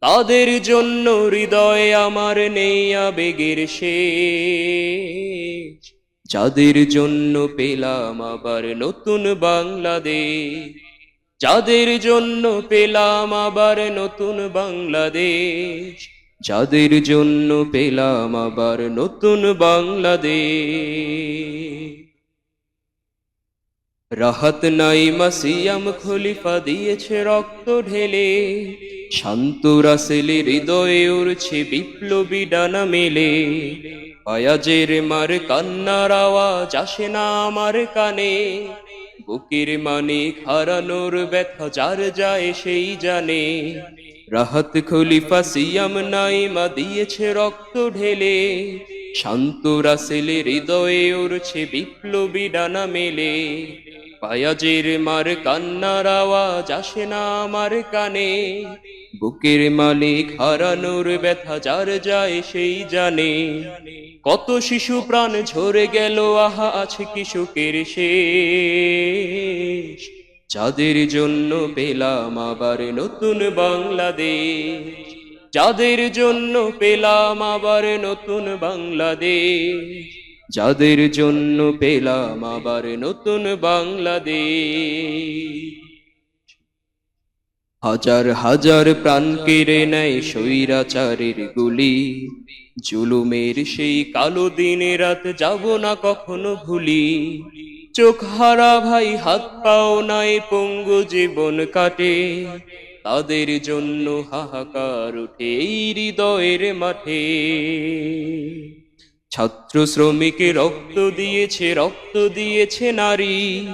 তাদের জন্য হৃদয়ে আমার নেই আবেগের শেষ যাদের জন্য পেলাম আবার নতুন বাংলাদেশ। যাদের জন্য পেলাম আবার নতুন বাংলাদেশ। যাদের জন্য পেলাম আবার নতুন বাংলাদেশ। রাহাত নাই মাসিয়াম খলিফা দিয়েছে রক্ত ঢেলে। শান্ত রাসেলে হৃদয়ে উড়ছে বিপ্লবী ডানা মেলে। পায়াজের মার কান্নার আওয়াজ আসে না আমার কানে। বুকের মানে হারানোর ব্যথা যার যায় সেই জানে। রাহাত খলিফা সিয়াম নাইমা দিয়েছে রক্ত ঢেলে। শান্ত রাসেলে হৃদয়ে উড়ছে বিপ্লবী ডানা মেলে। পায়াজের মার কান্নার আওয়াজ আসে না আমার কানে। বুকের মালিক হারানোর ব্যথা যার যায় সেই জানে। কত শিশু প্রাণ ঝরে গেল, আহা, আছে কিশোকের শেষ। যাদের জন্য পেলাম আবার নতুন বাংলাদেশ। যাদের জন্য পেলাম আবার নতুন বাংলাদেশ। যাদের জন্য পেলাম আবার নতুন বাংলাদেশ। হাজার হাজার প্রাণ কেড়ে নেয় স্বৈরাচারের গুলি। জুলুমের সেই কালো দিনে রাত যাব না কখনো ভুলি। চোখ হারা ভাই, হাত পাও নাই, পঙ্গু জীবন কাটে। তাদের জন্য হাহাকার উঠে এই হৃদয়ের মাঠে। ছাত্র শ্রমিকে রক্ত দিয়েছে রক্ত দিয়েছে নারী।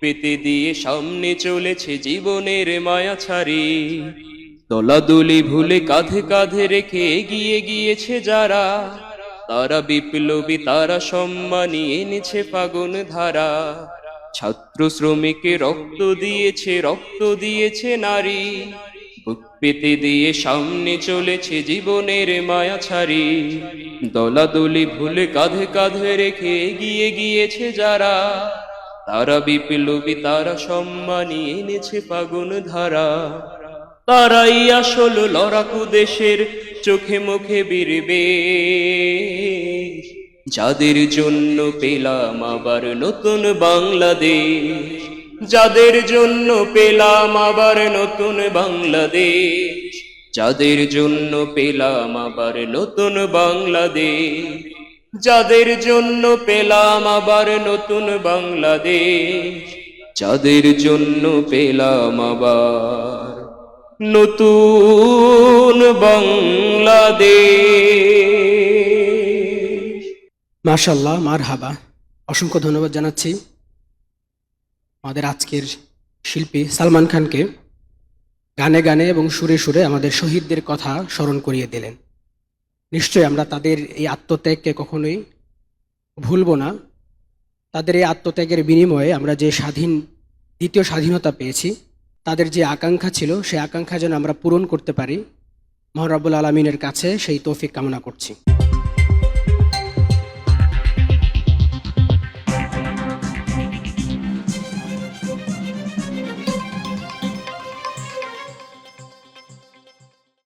পেতে দিয়ে সামনে চলেছে জীবনের মায়া ছাড়ি। দলাদলি ভুলে কাঁধে কাঁধে রেখে এগিয়ে গিয়েছে যারা, তারা বিপ্লবী, তারা সম্মানী, এনেছে ফাগুন ধারা। ছাত্র শ্রমিকে রক্ত দিয়েছে রক্ত দিয়েছে নারী। বুক পেতে দিয়ে সামনে চলেছে জীবনের মায়া ছাড়ি। দলাদলি ভুলে কাঁধে কাঁধে রেখে এগিয়ে গিয়েছে যারা। তারা বিপ্লবী, তারা সম্মানী, এনেছে ফাগুন ধারা। তারাই আসল লড়াকু দেশের চোখে মুখে বিরবে যাদের জন্য পেলাম আবার নতুন বাংলাদেশ। যাদের জন্য পেলাম আবার নতুন বাংলাদেশ। যাদের জন্য পেলাম আবার নতুন বাংলাদেশ। যাদের জন্য পেলাম আবার নতুন বাংলাদেশ। যাদের জন্য পেলাম আবার নতুন বাংলাদেশ। মাশাল্লাহ মার হাবা অসংখ্য ধন্যবাদ জানাচ্ছি। আমাদের আজকের শিল্পী সালমান খানকে গানে গানে এবং সুরে সুরে আমাদের শহীদদের কথা স্মরণ করিয়ে দিলেন। নিশ্চয়ই আমরা তাদের এই আত্মত্যাগকে কখনোই ভুলব না। তাদের এই আত্মত্যাগের বিনিময়ে আমরা যে স্বাধীন, দ্বিতীয় স্বাধীনতা পেয়েছি, তাদের যে আকাঙ্ক্ষা ছিল, সেই আকাঙ্ক্ষা যেন আমরা পূরণ করতে পারি। মহান রব্বুল আলমিনের কাছে সেই তৌফিক কামনা করছি।